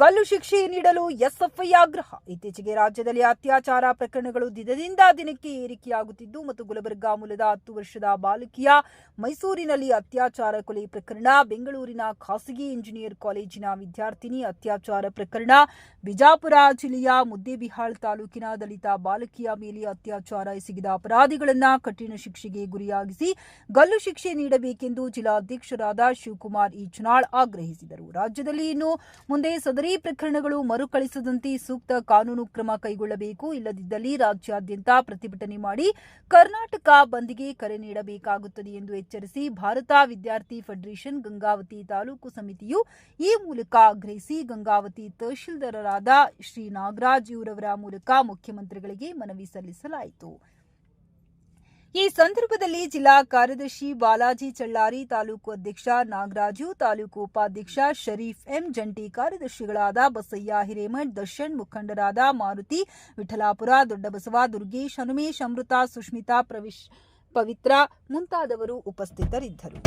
ಗಲ್ಲು ಶಿಕ್ಷೆ ನೀಡಲು ಎಸ್ಎಫ್ಐ ಆಗ್ರಹ. ಇತ್ತೀಚೆಗೆ ರಾಜ್ಯದಲ್ಲಿ ಅತ್ಯಾಚಾರ ಪ್ರಕರಣಗಳು ದಿನದಿಂದ ದಿನಕ್ಕೆ ಏರಿಕೆಯಾಗುತ್ತಿದ್ದು, ಮತ್ತು ಗುಲಬರ್ಗಾ ಮೂಲದ ಹತ್ತು ವರ್ಷದ ಬಾಲಕಿಯ ಮೈಸೂರಿನಲ್ಲಿ ಅತ್ಯಾಚಾರ ಕೊಲೆ ಪ್ರಕರಣ, ಬೆಂಗಳೂರಿನ ಖಾಸಗಿ ಇಂಜಿನಿಯರ್ ಕಾಲೇಜಿನ ವಿದ್ಯಾರ್ಥಿನಿ ಅತ್ಯಾಚಾರ ಪ್ರಕರಣ, ಬಿಜಾಪುರ ಜಿಲ್ಲೆಯ ಮುದ್ದೇಬಿಹಾಳ್ ತಾಲೂಕಿನ ದಲಿತ ಬಾಲಕಿಯ ಮೇಲೆ ಅತ್ಯಾಚಾರ ಎಸಗಿದ ಅಪರಾಧಿಗಳನ್ನ ಕಠಿಣ ಶಿಕ್ಷೆಗೆ ಗುರಿಯಾಗಿಸಿ ಗಲ್ಲು ಶಿಕ್ಷೆ ನೀಡಬೇಕೆಂದು ಜಿಲ್ಲಾಧ್ಯಕ್ಷರಾದ ಶಿವಕುಮಾರ್ ಈಚನಾಳ್ ಆಗ್ರಹಿಸಿದರು. ರಾಜ್ಯದಲ್ಲಿ ಇನ್ನು ಮುಂದೆ ಸದರಿ ಪ್ರಕರಣಗಳು ಮರುಕಳಿಸದಂತೆ ಸೂಕ್ತ ಕಾನೂನು ಕ್ರಮ ಕೈಗೊಳ್ಳಬೇಕು. ಇಲ್ಲದಿದ್ದಲ್ಲಿ ರಾಜ್ಯಾದ್ಯಂತ ಪ್ರತಿಭಟನೆ ಮಾಡಿ ಕರ್ನಾಟಕ ಬಂದ್ಗೆ ಕರೆ ನೀಡಬೇಕಾಗುತ್ತದೆ ಎಂದು ಎಚ್ಚರಿಸಿ ಭಾರತ ವಿದ್ಯಾರ್ಥಿ ಫೆಡರೇಷನ್ ಗಂಗಾವತಿ ತಾಲೂಕು ಸಮಿತಿಯು ಈ ಮೂಲಕ ಆಗ್ರಹಿಸಿ ಗಂಗಾವತಿ ತಹಶೀಲ್ದಾರರಾದ ಶ್ರೀ ನಾಗರಾಜ್ ಇವರವರ ಮೂಲಕ ಮುಖ್ಯಮಂತ್ರಿಗಳಿಗೆ ಮನವಿ ಸಲ್ಲಿಸಲಾಯಿತು. ಈ ಸಂದರ್ಭದಲ್ಲಿ ಜಿಲ್ಲಾ ಕಾರ್ಯದರ್ಶಿ ಬಾಲಾಜಿ ಚಳ್ಳಾರಿ, ತಾಲೂಕು ಅಧ್ಯಕ್ಷ ನಾಗರಾಜು, ತಾಲೂಕು ಉಪಾಧ್ಯಕ್ಷ ಶರೀಫ್ ಎಂ, ಜಂಟಿ ಕಾರ್ಯದರ್ಶಿಗಳಾದ ಬಸಯ್ಯ ಹಿರೇಮಠ್, ದರ್ಶನ್ ಮುಖಂಡರಾದ ಮಾರುತಿ, ವಿಠಲಾಪುರ, ದೊಡ್ಡಬಸವ, ದುರ್ಗೇಶ್, ಹನುಮೇಶ್, ಅಮೃತ, ಸುಷ್ಮಿತಾ, ಪ್ರವಿಶ್, ಪವಿತ್ರ ಮುಂತಾದವರು ಉಪಸ್ಥಿತರಿದ್ದರು.